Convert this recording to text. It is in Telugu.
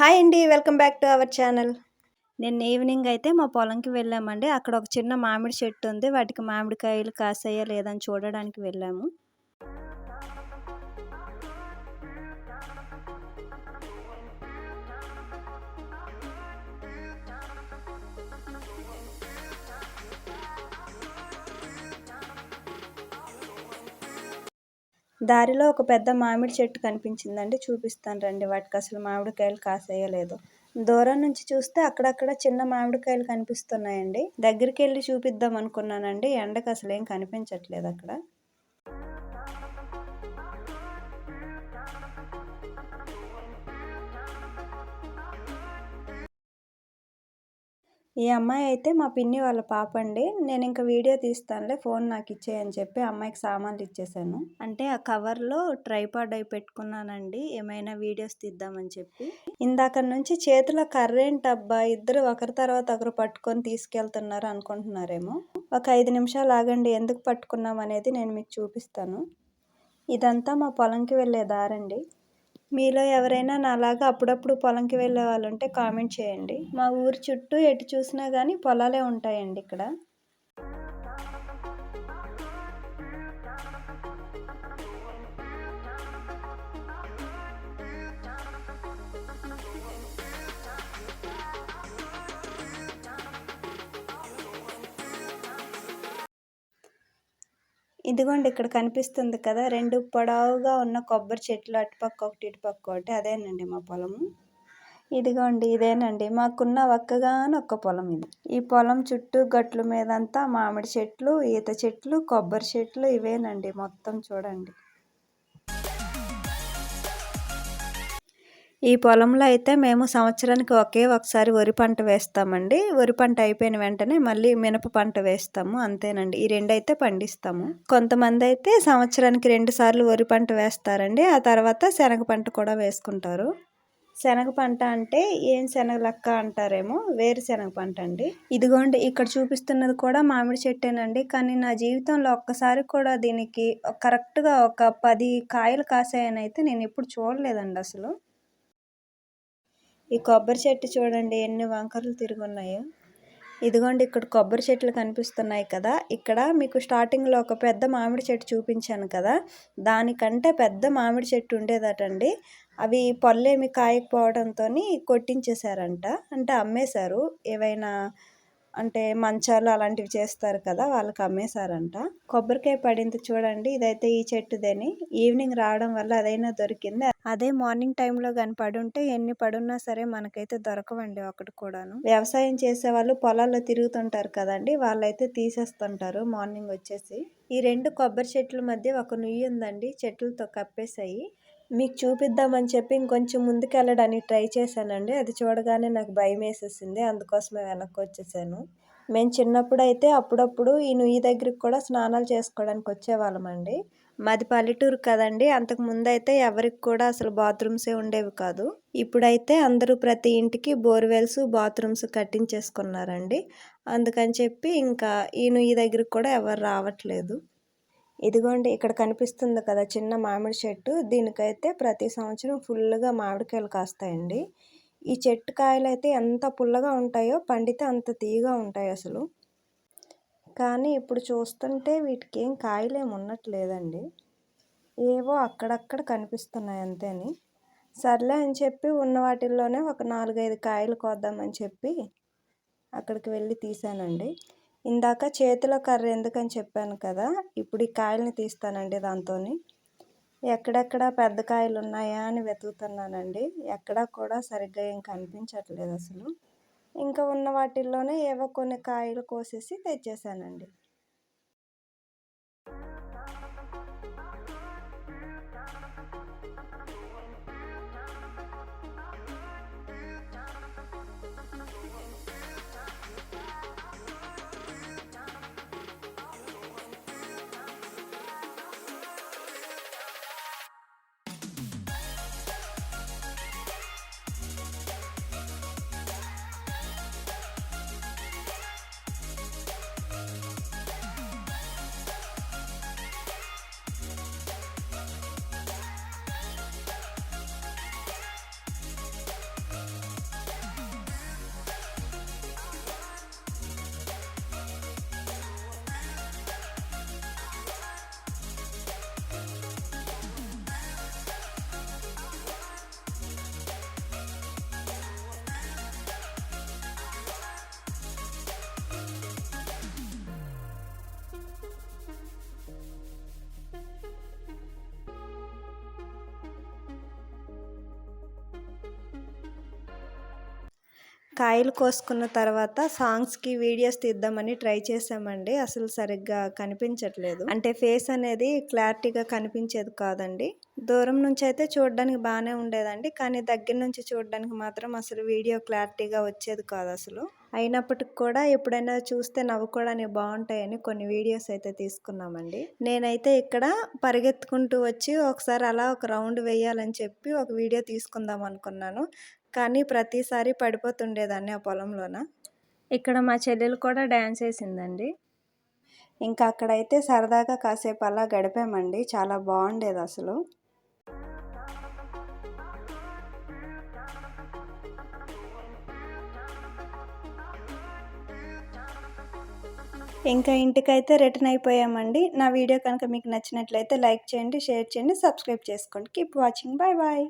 హాయ్ అండి welcome back to our channel. నిన్న ఈవినింగ్ అయితే మా పొలంకి వెళ్ళామండి. అక్కడ ఒక చిన్న మామిడి చెట్టు ఉంది. వాటికి మామిడికాయలు కాసాయా లేదని చూడడానికి వెళ్ళాము. దారిలో ఒక పెద్ద మామిడి చెట్టు కనిపించిందండి. చూపిస్తాను రండి వాటికి. అసలు మామిడికాయలు కాసేయలేదు. దూరం నుంచి చూస్తే అక్కడక్కడ చిన్న మామిడికాయలు కనిపిస్తున్నాయండి. దగ్గరికి వెళ్ళి చూపిద్దాం అనుకున్నానండి. ఎండకు అసలు ఏం కనిపించట్లేదు అక్కడ. ఈ అమ్మాయి అయితే మా పిన్ని వాళ్ళ పాప అండి. నేను ఇంకా వీడియో తీస్తానులే ఫోన్ నాకు ఇచ్చేయని చెప్పి అమ్మాయికి సామాన్లు ఇచ్చేసాను. అంటే ఆ కవర్లో ట్రైపాడ్ అయి పెట్టుకున్నానండి ఏమైనా వీడియోస్ తీద్దామని చెప్పి. ఇందాక నుంచి చేతిలో కర్రెంట్ అబ్బా ఇద్దరు ఒకరి తర్వాత ఒకరు పట్టుకొని తీసుకెళ్తున్నారు అనుకుంటున్నారేమో. ఒక ఐదు నిమిషాలు ఆగండి ఎందుకు పట్టుకున్నాం అనేది నేను మీకు చూపిస్తాను. ఇదంతా మా పొలంకి వెళ్ళే దారండి. మీలో ఎవరైనా నాలాగా అప్పుడప్పుడు పొలంకి వెళ్ళే వాళ్ళు ఉంటే కామెంట్ చేయండి. మా ఊరు చుట్టూ ఎటు చూసినా కానీ పొలాలే ఉంటాయండి ఇక్కడ. ఇదిగోండి ఇక్కడ కనిపిస్తుంది కదా రెండు పొడవుగా ఉన్న కొబ్బరి చెట్లు అటుపక్క ఒకటి ఇటుపక్క ఒకటి. అదేనండి మా పొలము. ఇదిగోండి ఇదేనండి. మాకున్న ఒక్కగాని ఒక్క పొలం ఇది. ఈ పొలం చుట్టూ గట్ల మీదంతా మామిడి చెట్లు ఈత చెట్లు కొబ్బరి చెట్లు ఇవేనండి మొత్తం చూడండి. ఈ పొలంలో అయితే మేము సంవత్సరానికి ఒకే ఒకసారి వరి పంట వేస్తామండి. వరి పంట అయిపోయిన వెంటనే మళ్ళీ మినప పంట వేస్తాము. అంతేనండి. ఈ రెండు అయితే పండిస్తాము. కొంతమంది అయితే సంవత్సరానికి రెండు సార్లు వరి పంట వేస్తారండి. ఆ తర్వాత శనగ పంట కూడా వేసుకుంటారు. శనగ పంట అంటే ఏం శనగ లెక్క అంటారేమో? వేరుశనగ పంట అండి. ఇదిగోండి ఇక్కడ చూపిస్తున్నది కూడా మామిడి చెట్టేనండి. కానీ నా జీవితంలో ఒక్కసారి కూడా దీనికి కరెక్ట్గా ఒక పది కాయలు కాసాయని అయితే నేను ఎప్పుడు చూడలేదండి అసలు. ఈ కొబ్బరి చెట్టు చూడండి ఎన్ని వంకరలు తిరిగి ఉన్నాయో ఇదిగోండి ఇక్కడ కొబ్బరి చెట్లు కనిపిస్తున్నాయి కదా. ఇక్కడ మీకు స్టార్టింగ్లో ఒక పెద్ద మామిడి చెట్టు చూపించాను కదా. దానికంటే పెద్ద మామిడి చెట్టు ఉండేదటండి. అవి పళ్ళేమి కాయకపోవడంతో కొట్టించేశారంట. అంటే అమ్మేశారు. ఏవైనా అంటే మంచాలు అలాంటివి చేస్తారు కదా వాళ్ళకి అమ్మేశారంట. కొబ్బరికాయ పడింది చూడండి ఇదైతే ఈ చెట్టుదని. ఈవినింగ్ రావడం వల్ల అదైనా దొరికింది? అదే మార్నింగ్ టైంలో కానీ పడుంటే ఎన్ని పడున్నా సరే మనకైతే దొరకవండి ఒకటి కూడాను. వ్యవసాయం చేసే వాళ్ళు పొలాల్లో తిరుగుతుంటారు కదండి వాళ్ళైతే తీసేస్తుంటారు మార్నింగ్ వచ్చేసి. ఈ రెండు కొబ్బరి చెట్ల మధ్య ఒక నుయ్యి ఉందండి చెట్లతో కప్పేసాయి మీకు చూపిద్దామని చెప్పి ఇంకొంచెం ముందుకు వెళ్ళడానికి ట్రై చేశానండి. అది చూడగానే నాకు భయం వేసేసింది. అందుకోసమే వెనక్కి వచ్చేసాను. మేము చిన్నప్పుడు అయితే అప్పుడప్పుడు ఈ నుయ్యి దగ్గరికి కూడా స్నానాలు చేసుకోవడానికి వచ్చేవాళ్ళమండి. మాది పల్లెటూరు కదండి. అంతకు ముందు అయితే ఎవరికి కూడా అసలు బాత్రూమ్సే ఉండేవి కాదు. ఇప్పుడైతే అందరూ ప్రతి ఇంటికి బోర్వెల్స్ బాత్రూమ్స్ కట్టించేసుకున్నారండి. అందుకని చెప్పి ఇంకా ఈ నుయ్యి దగ్గరికి కూడా ఎవరు రావట్లేదు. ఇదిగోండి ఇక్కడ కనిపిస్తుంది కదా చిన్న మామిడి చెట్టు. దీనికైతే ప్రతి సంవత్సరం ఫుల్గా మామిడికాయలు కాస్తాయండి. ఈ చెట్టు కాయలు అయితే ఎంత పుల్లగా ఉంటాయో పండితే అంత తీయగా ఉంటాయి అసలు. కానీ ఇప్పుడు చూస్తుంటే వీటికి ఏం కాయలేమి ఉన్నట్లేదండి. ఏవో అక్కడక్కడ కనిపిస్తున్నాయి అంతేని. సర్లే అని చెప్పి ఉన్న వాటిల్లోనే ఒక నాలుగైదు కాయలు కోద్దామని చెప్పి అక్కడికి వెళ్ళి తీసానండి. ఇందాక చేతిలో కర్ర ఎందుకని చెప్పాను కదా ఇప్పుడు ఈ కాయల్ని తీస్తానండి దాంతో ఎక్కడెక్కడ పెద్ద కాయలు ఉన్నాయా అని వెతుకుతున్నానండి. ఎక్కడా కూడా సరిగ్గా ఏం కనిపించట్లేదు అసలు. ఇంకా ఉన్న వాటిల్లోనే ఏవో కొన్ని కాయలు కోసేసి తెచ్చేసానండి. కాయలు కోసుకున్న తర్వాత సాంగ్స్కి వీడియోస్ తీద్దామని ట్రై చేసామండి అసలు సరిగ్గా కనిపించట్లేదు. అంటే ఫేస్ అనేది క్లారిటీగా కనిపించేది కాదండి. దూరం నుంచి అయితే చూడడానికి బాగానే ఉండేదండి. కానీ దగ్గర నుంచి చూడడానికి మాత్రం అసలు వీడియో క్లారిటీగా వచ్చేది కాదు అసలు. అయినప్పటికి కూడా ఎప్పుడైనా చూస్తే నవ్వుకోవడానికి బాగుంటాయని కొన్ని వీడియోస్ అయితే తీసుకున్నామండి. నేనైతే ఇక్కడ పరిగెత్తుకుంటూ వచ్చి ఒకసారి అలా ఒక రౌండ్ వేయాలని చెప్పి ఒక వీడియో తీసుకుందాం అనుకున్నాను. కానీ ప్రతిసారి పడిపోతుండేదాన్ని ఆ పొలంలోన. ఇక్కడ మా చెల్లెలు కూడా డ్యాన్స్ వేసిందండి. ఇంకా అక్కడైతే సరదాగా కాసేపు అలా గడిపామండి. చాలా బాగుండేది అసలు. ఇంకా ఇంటికైతే రిటర్న్ అయిపోయామండి. నా వీడియో కనుక మీకు నచ్చినట్లయితే లైక్ చేయండి షేర్ చేయండి సబ్స్క్రైబ్ చేసుకోండి. Keep watching. Bye bye.